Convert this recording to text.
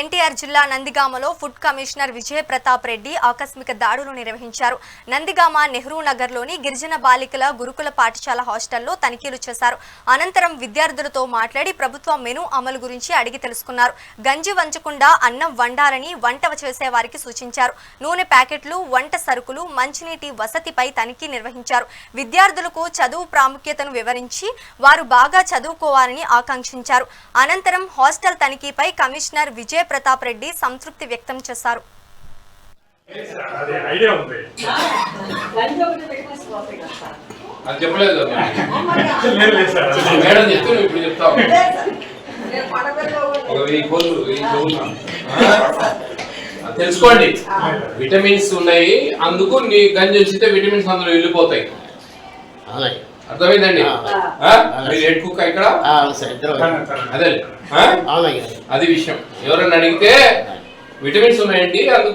ఎన్టీఆర్ జిల్లా నందిగామలో food commissioner Vijaya Pratap Reddy ఆకస్మిక దాడులు నిర్వహించారు. నందిగామ నెహ్రూ నగర్లోని గిరిజన బాలికల గురుకుల పాఠశాల హాస్టల్లో తనిఖీలు చేశారు. అనంతరం విద్యార్థులతో మాట్లాడి ప్రభుత్వ మెను అమలు గురించి అడిగి తెలుసుకున్నారు. గంజి వంచకుండా అన్నం వండాలని వంట చేసే వారికి సూచించారు. నూనె ప్యాకెట్లు వంట సరుకులు మంచినీటి వసతిపై తనిఖీ నిర్వహించారు. విద్యార్థులకు చదువు ప్రాముఖ్యతను వివరించి వారు బాగా చదువుకోవాలని ఆకాంక్షించారు. అనంతరం హాస్టల్ తనిఖీపై కమిషనర్ విజయ ప్రతాప్ రెడ్డి సంతృప్తి వ్యక్తం చేశారు. తెలుసుకోండి. విటమిన్స్ ఉన్నాయి అందుకు నీ గంజి వచ్చితే విటమిన్స్ అందులో వెళ్ళిపోతాయి అర్థమైందండి? మీరు హెడ్ కుక్ ఇక్కడ? అదే అది విషయం. ఎవరన్నా అడిగితే విటమిన్స్ ఉన్నాయండి అందుకు